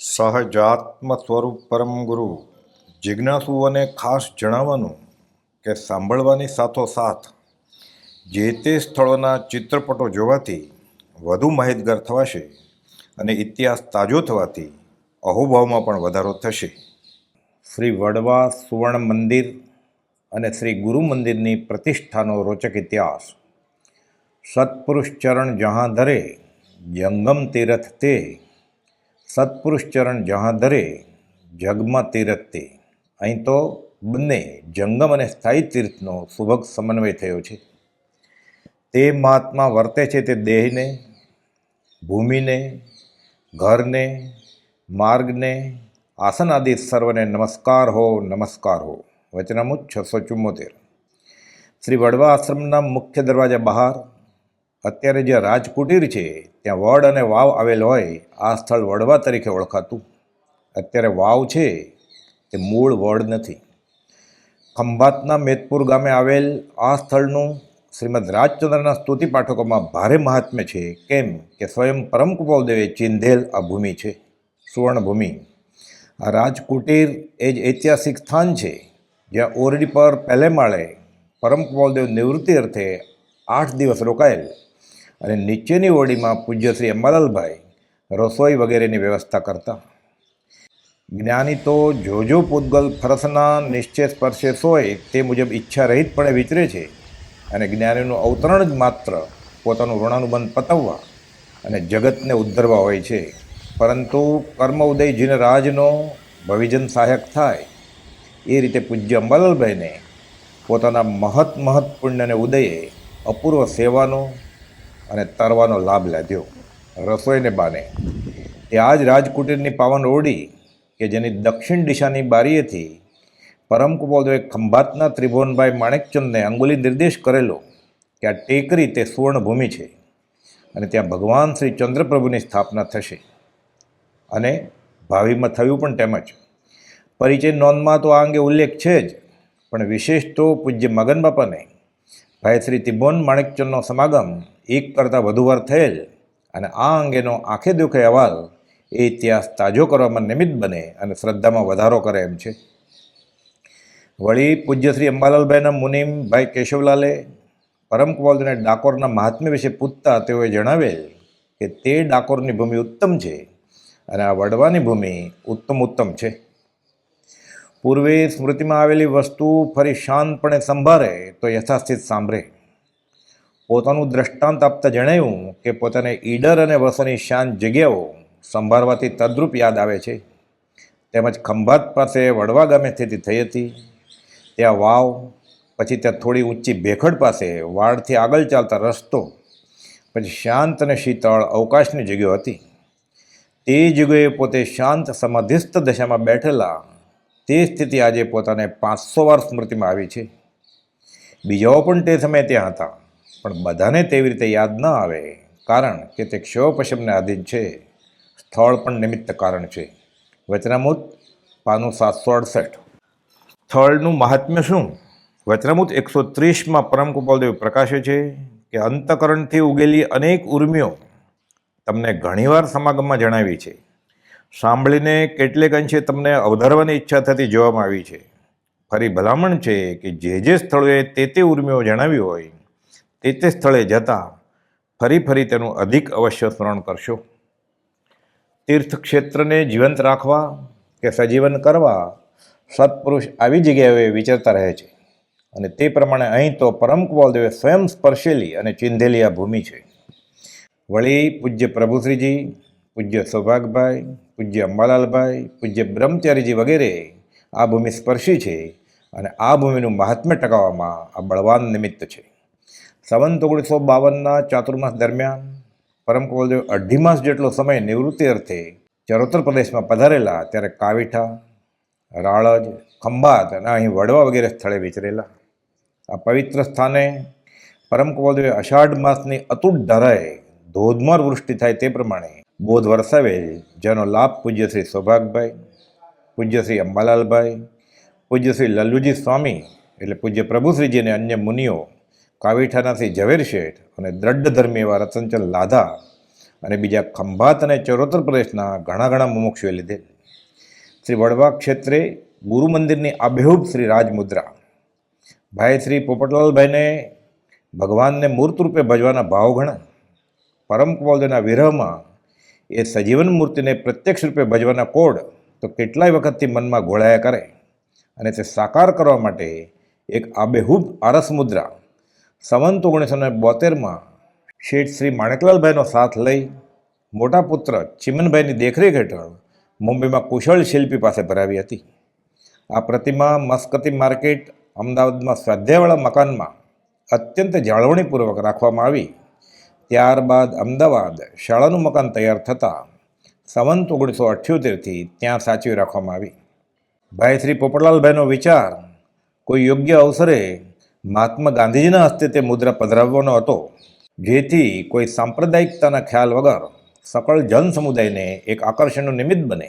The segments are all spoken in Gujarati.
સહજાત્મ સ્વરૂપ પરમ ગુરુ. જિજ્ઞાસુઓને ખાસ જણાવવાનું કે સાંભળવાની સાથોસાથ જે તે સ્થળોના ચિત્રપટો જોવાથી વધુ માહિતગાર થવાશે અને ઇતિહાસ તાજો થવાથી અહોભાવમાં પણ વધારો થશે. શ્રી વડવા સુવર્ણ મંદિર અને શ્રી ગુરુ મંદિરની પ્રતિષ્ઠાનો રોચક ઇતિહાસ. સત્પુરુષ ચરણ જહાં ધરે જંગમ તીરથ તે સત્પુરુષ ચરણ જહાં ધરે જગમાં તીરથ તે અહીં તો બંને જંગમ અને સ્થાયી તીર્થનો સુભગ સમન્વય થયો છે. તે મહાત્મા વર્તે છે તે દેહને, ભૂમિને, ઘરને, માર્ગને આસન આદિ સર્વને નમસ્કાર હો નમસ્કાર હો. વચનામુત છસો ચુમ્મોતેર શ્રી વડવા આશ્રમના મુખ્ય દરવાજા બહાર અત્યારે જે રાજકુટીર છે, ત્યાં વડ અને વાવ આવેલ હોય, આ સ્થળ વડવા તરીકે ઓળખાતું. અત્યારે વાવ છે, તે મૂળ વડ નથી. ખંભાતના મેતપુર ગામે આવેલ આ સ્થળનું શ્રીમદ રાજચંદ્રના સ્તુતિ પાઠકોમાં ભારે મહાત્મ્ય છે. કેમ કે સ્વયં પરમ કુપાલદેવે ચિંધેલ આ ભૂમિ છે, સુવર્ણભૂમિ. આ રાજકુટીર એ જ ઐતિહાસિક સ્થાન છે, જ્યાં ઓરડી પર પહેલે માળે પરમ કુપાલદેવ નિવૃત્તિ અર્થે આઠ દિવસ રોકાયેલ. અને નીચેની ઓડીમાં પૂજ્ય શ્રી અંબાલાલભાઈ રસોઈ વગેરેની વ્યવસ્થા કરતા. જ્ઞાની તો જોજો પૂતગલ ફરસના નિશ્ચય સ્પર્શે સોય તે મુજબ ઈચ્છા રહિતપણે વિચરે છે અને જ્ઞાનીનું અવતરણ જ માત્ર પોતાનું ઋણાનુબંધ પતવવા અને જગતને ઉદ્ધરવા હોય છે. પરંતુ કર્મ ઉદય જીન રાજનો ભવિજન સહાયક થાય. એ રીતે પૂજ્ય અંબાલાલભાઈને પોતાના મહત મહત પુણ્યને ઉદયે અપૂર્વ સેવાનો અને તરવાનો લાભ લાદ્યો. રસોઈને બાને. એ આ જ રાજકુટીરની પાવન ઓરડી કે જેની દક્ષિણ દિશાની બારીએથી પરમ કુપોદવે ખંભાતના ત્રિભુવનભાઈ માણેકચંદને અંગુલી નિર્દેશ કરેલો કે આ ટેકરી તે સુવર્ણભૂમિ છે અને ત્યાં ભગવાન શ્રી ચંદ્રપ્રભુની સ્થાપના થશે. અને ભાવિમાં થયું પણ તેમજ. પરિચય નોંધમાં તો આ અંગે ઉલ્લેખ છે જ, પણ વિશેષ તો પૂજ્ય મગન બાપાને ભાઈ શ્રી ત્રિભુવન માણેકચંદનો સમાગમ એક કરતાં વધુ વાર થયેલ અને આ અંગેનો આંખે દુખે અહેવાલ એ ઇતિહાસ તાજો કરવામાં નિમિત્ત બને અને શ્રદ્ધામાં વધારો કરે એમ છે. વળી પૂજ્ય શ્રી અંબાલાલભાઈના મુનિમ ભાઈ કેશવલાલે પરમ કુવાલને ડાકોરના મહાત્મ્ય વિશે પૂછતા તેઓએ જણાવેલ કે તે ડાકોરની ભૂમિ ઉત્તમ છે અને આ વડવાની ભૂમિ ઉત્તમ ઉત્તમ છે. પૂર્વે સ્મૃતિમાં આવેલી વસ્તુ ફરી શાંતપણે સંભાળે તો યથાસ્થિત સાંભળે. પોતાનું દ્રષ્ટાંત આપતા જણાવ્યું કે પોતાને ઈડર અને વસોની શાંત જગ્યાઓ સંભાળવાથી તદ્રુપ યાદ આવે છે. તેમજ ખંભાત પાસે વડવા ગામે સ્થિતિ થઈ હતી. ત્યાં વાવ, પછી ત્યાં થોડી ઊંચી ભેખડ પાસે વાડથી આગળ ચાલતા રસ્તો, પછી શાંત અને શીતળ અવકાશની જગ્યાઓ હતી. તે જગ્યાએ પોતે શાંત સમાધિસ્થ દશામાં બેઠેલા તે સ્થિતિ આજે પોતાને પાંચસો વાર સ્મૃતિમાં આવી છે. બીજાઓ પણ તે સમયે ત્યાં હતા. પણ બધાને તેવી રીતે યાદ ન આવે, કારણ કે તે ક્ષયોપશમને આધીન છે. સ્થળ પણ નિમિત્ત કારણ છે. વચનામૂત, પાનું સાતસો અડસઠ. સ્થળનું મહાત્મ્ય શું? વચનામૂત એકસો ત્રીસમાં પરમ કુપાલદેવ પ્રકાશે છે કે અંતકરણથી ઉગેલી અનેક ઉર્મિઓ તમને ઘણીવાર સમાગમમાં જણાવી છે. સાંભળીને કેટલેક અંશે તમને અવધારવાની ઈચ્છા થતી જોવામાં આવી છે. ફરી ભલામણ છે કે જે જે સ્થળોએ તે તે ઉર્મિઓ જણાવી હોય, તે તે સ્થળે જતાં ફરી ફરી તેનું અધિક અવશ્ય સ્મરણ કરશો. તીર્થક્ષેત્રને જીવંત રાખવા કે સજીવન કરવા સત્પુરુષ આવી જગ્યાએ વિચરતા રહે છે. અને તે પ્રમાણે અહીં તો પરમ કુવાલદેવે સ્વયં સ્પર્શેલી અને ચિંધેલી આ ભૂમિ છે. વળી પૂજ્ય પ્રભુશ્રીજી પૂજ્ય સૌભાગભાઈ, પૂજ્ય અંબાલાલભાઈ, પૂજ્ય બ્રહ્મચારીજી વગેરે આ ભૂમિ સ્પર્શી છે અને આ ભૂમિનું મહાત્મ્ય ટકાવવામાં આ બળવાન નિમિત્ત છે. સંવંત ઓગણીસો બાવનના ચાતુર્માસ દરમિયાન પરમ કુલદેવ અઢી માસ જેટલો સમય નિવૃત્તિ અર્થે ચરોતર પ્રદેશમાં પધારેલા ત્યારે કાવીઠા, રાળજ, ખંભાત અને અહીં વડવા વગેરે સ્થળે વિચરેલા. આ પવિત્ર સ્થાને પરમ કુલદેવે અષાઢ માસની અતૂટ ધરાએ ધોધમાર વૃષ્ટિ થાય તે પ્રમાણે બોધ વરસાવેલ જેનો લાભ પૂજ્ય શ્રી સૌભાગભાઈ, પૂજ્ય શ્રી અંબાલાલભાઈ, પૂજ્ય શ્રી લલ્લુજી સ્વામી એટલે પૂજ્ય પ્રભુશ્રીજી અને અન્ય મુનિઓ, કાવીઠાના શ્રી ઝવેર શેઠ અને દ્રઢ ધર્મી એવા રતનચંદ લાધા અને બીજા ખંભાત અને ચરોતર પ્રદેશના ઘણા ઘણા મુમુક્ષુએ લીધેલ શ્રી વડવા ક્ષેત્રે ગુરુ મંદિરની આબેહૂબ શ્રી રાજમુદ્રા. ભાઈ શ્રી પોપટલાલભાઈને ભગવાનને મૂર્ત રૂપે ભજવાના ભાવ ઘણા પરમ કુવલદેવના વિરહમાં એ સજીવન મૂર્તિને પ્રત્યક્ષ રૂપે ભજવાના કોડ તો કેટલાય વખતથી મનમાં ઘોળાયા કરે. અને તે સાકાર કરવા માટે એક આબેહૂબ આરસ મુદ્રા સંવંત ઓગણીસો ને બોતેરમાં શેઠ શ્રી માણેકલાલભાઈનો સાથ લઈ મોટા પુત્ર ચિમનભાઈની દેખરેખ હેઠળ મુંબઈમાં કુશળ શિલ્પી પાસે ભરાવી હતી. આ પ્રતિમા મસ્કતી માર્કેટ, અમદાવાદમાં સ્વાધ્યાયવાળા મકાનમાં અત્યંત જાળવણીપૂર્વક રાખવામાં આવી. ત્યારબાદ અમદાવાદ શાળાનું મકાન તૈયાર થતાં સંવંત ઓગણીસો અઠ્યોતેરથી ત્યાં સાચવી રાખવામાં આવી. ભાઈ શ્રી પોપટલાલભાઈનો વિચાર, કોઈ યોગ્ય અવસરે મહાત્મા ગાંધીજીના હસ્તે તે મુદ્રા પધરાવવાનો હતો, જેથી કોઈ સાંપ્રદાયિકતાના ખ્યાલ વગર સકળ જન સમુદાયને એક આકર્ષણનું નિમિત્ત બને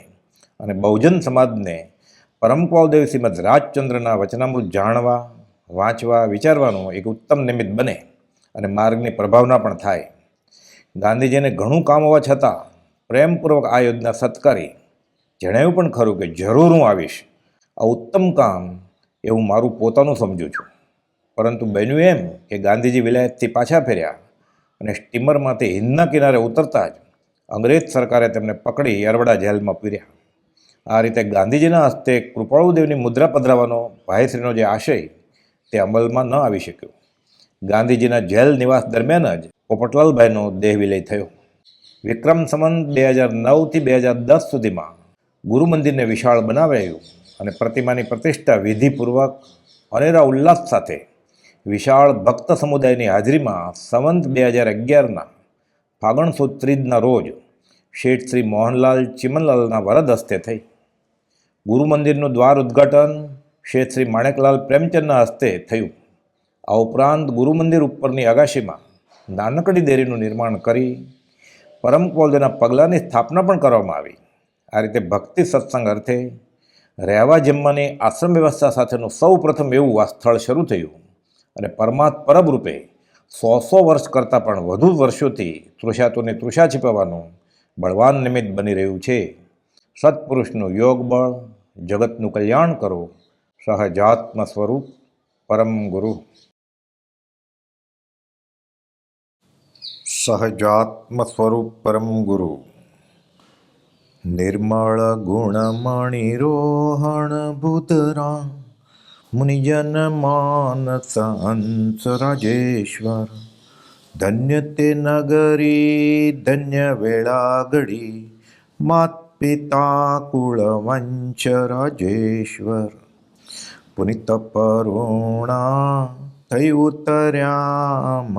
અને બહુજન સમાજને પરમકવાદેવ શ્રીમદ રાજચંદ્રના વચનામૃત જાણવા, વાંચવા, વિચારવાનું એક ઉત્તમ નિમિત્ત બને અને માર્ગની પ્રભાવના પણ થાય. ગાંધીજીને ઘણું કામ હોવા છતાં પ્રેમપૂર્વક આ યોજના સત્કારી. જણાવ્યું પણ ખરું કે જરૂર હું આવીશ. આ ઉત્તમ કામ એ હું મારું પોતાનું સમજું છું. પરંતુ બન્યું એમ કે ગાંધીજી વિલાયતથી પાછા ફેર્યા અને સ્ટીમરમાંથી હિંદના કિનારે ઉતરતા જ અંગ્રેજ સરકારે તેમને પકડી અરવડા જેલમાં પીર્યા. આ રીતે ગાંધીજીના હસ્તે કૃપાળુદેવની મુદ્રા પધરાવવાનો ભાઈશ્રીનો જે આશય તે અમલમાં ન આવી શક્યો. ગાંધીજીના જેલ નિવાસ દરમિયાન જ પોપટલાલભાઈનો દેહ વિલય થયો. વિક્રમ સંવંત બે હજાર નવથી બે હજાર દસ સુધીમાં ગુરુ મંદિરને વિશાળ બનાવાયું અને પ્રતિમાની પ્રતિષ્ઠા વિધિપૂર્વક અનેરા ઉલ્લાસ સાથે વિશાળ ભક્ત સમુદાયની હાજરીમાં સંવંત બે હજાર અગિયારના ફાગણ સુદ ત્રીજના રોજ શેઠ શ્રી મોહનલાલ ચિમનલાલના વરદ હસ્તે થઈ. ગુરુ મંદિરનું દ્વાર ઉદ્ઘાટન શેઠ શ્રી માણેકલાલ પ્રેમચંદના હસ્તે થયું. આ ઉપરાંત ગુરુ મંદિર ઉપરની અગાશીમાં નાનકડી દેરીનું નિર્માણ કરી પરમ કોલજના પગલાંની સ્થાપના પણ કરવામાં આવી. આ રીતે ભક્તિ સત્સંગ અર્થે રહેવા જમવાની આશ્રમ વ્યવસ્થા સાથેનું સૌ પ્રથમ એવું આ સ્થળ શરૂ થયું અને પરમાત્ પરબરૂપે સો સો વર્ષ કરતાં પણ વધુ વર્ષોથી તૃષાતોને તૃષા છીપાવવાનું બળવાન નિમિત્ત બની રહ્યું છે. સત્પુરુષનું યોગ બળ, જગતનું કલ્યાણ કરો સહજાત્મ સ્વરૂપ પરમ ગુરુ. सहजात्मस्वरूपरं गुरु। निर्मलगुणमणिरोहणभुधरा मुनिजन मानसान्स राजेश्वर धन्यते नगरी कुलवञ्च राजेश्वर पुनितपरुणा थै उतर्याम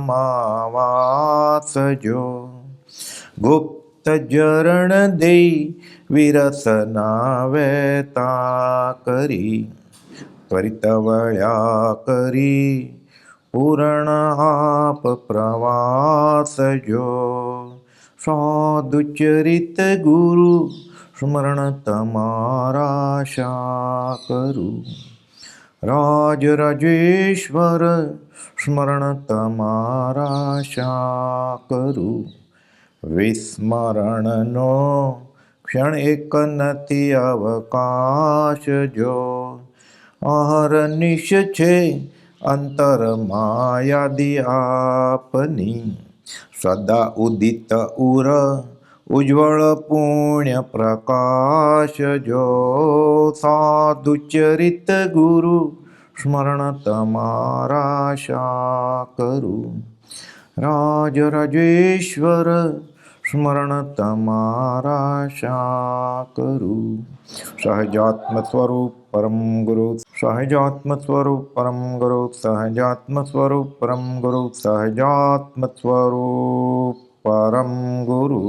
मावास जो गुप्त जरण देई विरसनावेता करी। त्वरितवळ्या करी पूर्ण आप प्रवासजो साधुचरित गुरु સ્મરણ તમારા શા કરું? રાજ રાજેશ્વર, સ્મરણ તમારા શા કરું? વિસ્મરણનો ક્ષણ એક નથી, અવકાશ જો. અહરનિશ છે, અંતર માયાદી આપની. સદા ઉદિત ઉર उज्ज्वल पुण्यप्रकाशजो साधुचरितगुरु स्मरणतमारा शा करु राजरजेश्वर स्मरणतमाराशा करु सहजात्मस्वरूप परं गुरु। सहजात्मस्वरूप परं गुरु। सहजात्मस्वरूप परं गुरु। सहजात्मस्वरूप। પરમ ગુરુ